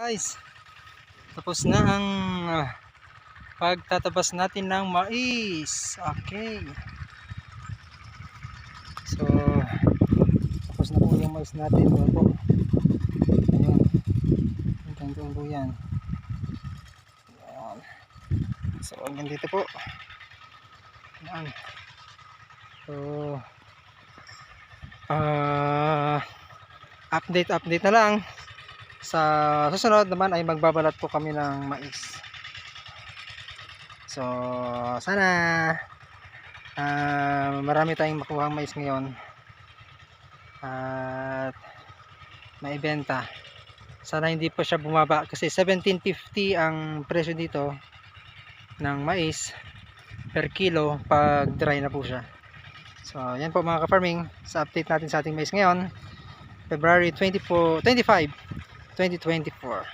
Guys, tapos na ang ah, pagtatabas natin ng mais. Okay. So, tapos na po yung mais natin. Doon po. Ayun. Hanggang po yan. Ayan. So, hanggang dito po. Ayan. So, ah update update na lang sa susunod naman ay magbabalat po kami ng mais. So sana ah, marami tayong makuha mais ngayon. At maibenta. Sana hindi pa siya bumaba kasi 1750 ang presyo dito ng mais per kilo pag dry na po siya. So yan po mga ka-farming. Sa update natin sa ating mais ngayon February 24, 25 2024